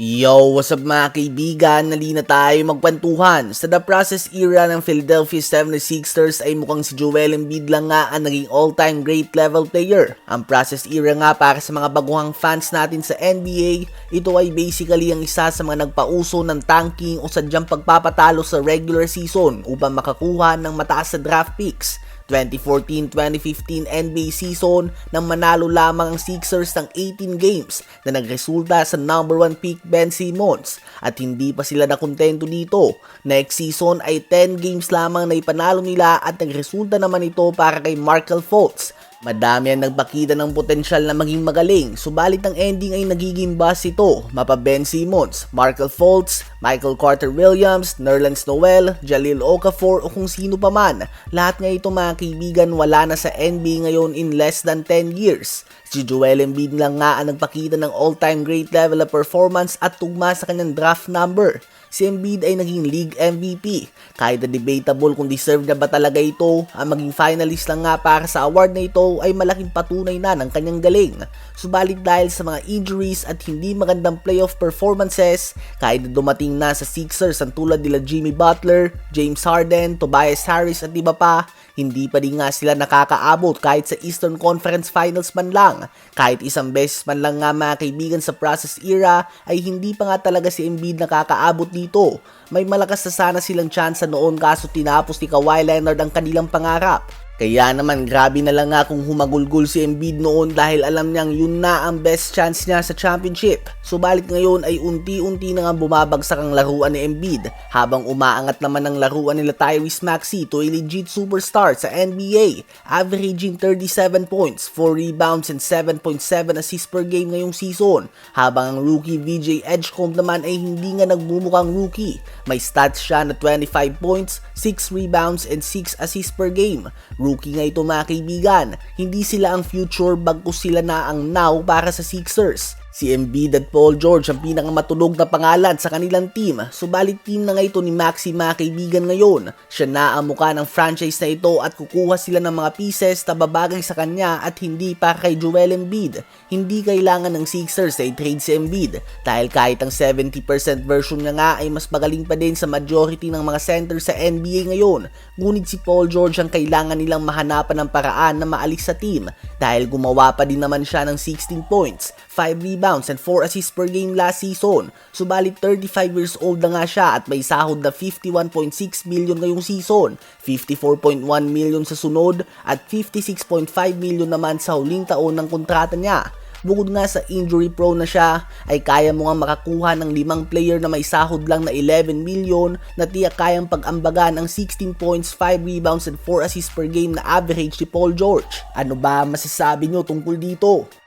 Yo, what's up mga kaibigan? Nali na tayo magkwentuhan. Sa The Process era ng Philadelphia 76ers ay mukhang si Joel Embiid lang nga ang naging all-time great level player. Ang Process era nga para sa mga baguhang fans natin sa NBA, ito ay basically ang isa sa mga nagpauso ng tanking o sadyang pagpapatalo sa regular season upang makakuha ng mataas na draft picks. 2014-2015 NBA season nang manalo lamang ang Sixers ng 18 games na nagresulta sa number 1 pick Ben Simmons at hindi pa sila nakontento dito. Next season ay 10 games lamang na ipanalo nila at nagresulta naman ito para kay Markel Fultz Madami ang nagpakita ng potensyal na maging magaling, subalit ang ending ay nagiging bust ito, mapa Ben Simmons, Markel Fultz, Michael Carter Williams, Nerlens Noel, Jalil Okafor o kung sino pa man. Lahat nga ito mga kaibigan wala na sa NBA ngayon in less than 10 years. Si Joel Embiid lang nga ang nagpakita ng all-time great level of performance at tugma sa kanyang draft number si Embiid ay naging league MVP. Kahit na debatable kung deserve na ba talaga ito, ang maging finalist lang nga para sa award na ito ay malaking patunay na ng kanyang galing. Subalit dahil sa mga injuries at hindi magandang playoff performances, kahit dumating na sa Sixers ang tulad nila Jimmy Butler, James Harden, Tobias Harris at iba pa, hindi pa din nga sila nakakaabot kahit sa Eastern Conference Finals man lang. Kahit isang beses man lang nga mga kaibigan sa process era ay hindi pa nga talaga si Embiid nakakaabot dito. May malakas na sana silang chance noon kaso tinapos ni Kawhi Leonard ang kanilang pangarap. Kaya naman grabe na lang nga kung humagulgol si Embiid noon dahil alam niyang yun na ang best chance niya sa championship. Subalit ngayon ay unti-unti na nga bumabagsak ang laruan ni Embiid habang umaangat naman ang laruan nila Tyrese Maxey to a legit superstar sa NBA, averaging 37 points, 4 rebounds and 7.7 assists per game ngayong season. Habang ang rookie VJ Edgecomb naman ay hindi nga nagmumukhang rookie. May stats siya na 25 points, 6 rebounds and 6 assists per game. Nga ito mga kaibigan. Hindi sila ang future bagkus sila na ang now para sa Sixers. Si Embiid at Paul George ang pinakamatulog na pangalan sa kanilang team. Subalit team na nga ito ni Maxi mga kaibigan ngayon. Siya na ang muka ng franchise na ito at kukuha sila ng mga pieces na babagay sa kanya at hindi para kay Joel Embiid. Hindi kailangan ng Sixers na i-trade si Embiid dahil kahit ang 70% version niya nga ay mas magaling pa din sa majority ng mga centers sa NBA ngayon. Ngunit si Paul George ang kailangan nilang mahanapan ng paraan na maalis sa team dahil gumawa pa din naman siya ng 16 points, 5 rebounds and 4 assists per game last season. Subalit 35 years old na nga siya at may sahod na 51.6 million ngayong season, 54.1 million sa sunod at 56.5 million naman sa huling taon ng kontrata niya. Bukod nga sa injury prone na siya, ay kaya mo nga makakuha ng limang player na may sahod lang na 11 million na tiyak kayang pag-ambagan ang 16 points, 5 rebounds and 4 assists per game na average ni Paul George. Ano ba masasabi nyo tungkol dito?